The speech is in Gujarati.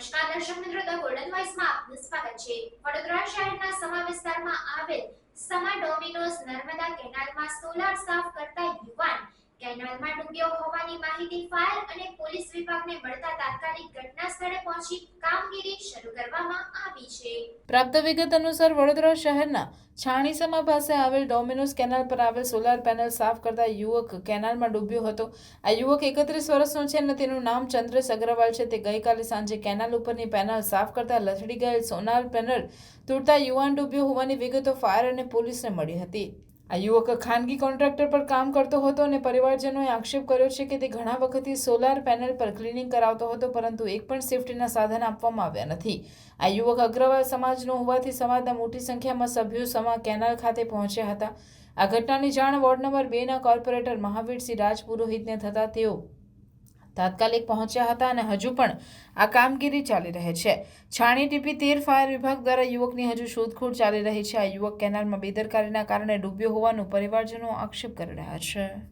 નમસ્કાર દર્શક મિત્રો ધ ગોલ્ડન વોઇસમાં આપનું સ્વાગત છે. વડોદરા શહેરના સમા વિસ્તારમાં આવેલ સમા ડોમિનોઝ નર્મદા કેનાલમાં સોલાર સાફ કરતા યુવાન કેનાલમાં ડૂબ્યો હોવાની માહિતી ફાયર અને પોલીસ વિભાગને મળતા તાત્કાલિક ઘટના સ્થળે પહોંચી કામગીરી શરૂ કરવામાં આવી છે. પ્રાપ્ત વિગત અનુસાર વડોદરા શહેરના છાણીસમા પાસે આવેલ ડોમિનોઝ કેનાલ પર આવેલ સોલાર પેનલ સાફ કરતા યુવક કેનાલમાં ડૂબ્યો હતો. આ યુવક એકત્રીસ વર્ષનો છે અને તેનું નામ ચંદ્રેશ અગ્રવાલ છે. તે ગઈકાલે સાંજે કેનાલ ઉપરની પેનલ સાફ કરતા લથડી ગયેલ સોનાર પેનલ તૂટતા યુવાન ડૂબ્યો હોવાની વિગતો ફાયર અને પોલીસને મળી હતી. આ યુવક ખાનગી કોન્ટ્રાક્ટર પર કામ કરતો હતો અને પરિવારજનોએ આક્ષેપ કર્યો છે કે તે ઘણા વખતથી સોલાર પેનલ પર ક્લિનિંગ કરાવતો હતો, પરંતુ એક પણ સેફટીના સાધન આપવામાં આવ્યા નથી. આ યુવક અગ્રવાલ સમાજનો હોવાથી સમાજના મોટી સંખ્યામાં સભ્યો સમા કેનાલ ખાતે પહોંચ્યા હતા. આ ઘટનાની જાણ વોર્ડ નંબર બેના કોર્પોરેટર મહાવીરસિંહ રાજપુરોહિતને થતાં તેઓ તાત્કાલિક પહોંચ્યા હતા અને હજુ પણ આ કામગીરી ચાલી રહે છે. છાણી ટીપી તેર ફાયર વિભાગ દ્વારા યુવકની હજુ શોધખોળ ચાલી રહી છે. આ યુવક કેનાલમાં બેદરકારીના કારણે ડૂબ્યો હોવાનું પરિવારજનો આક્ષેપ કરી રહ્યા છે.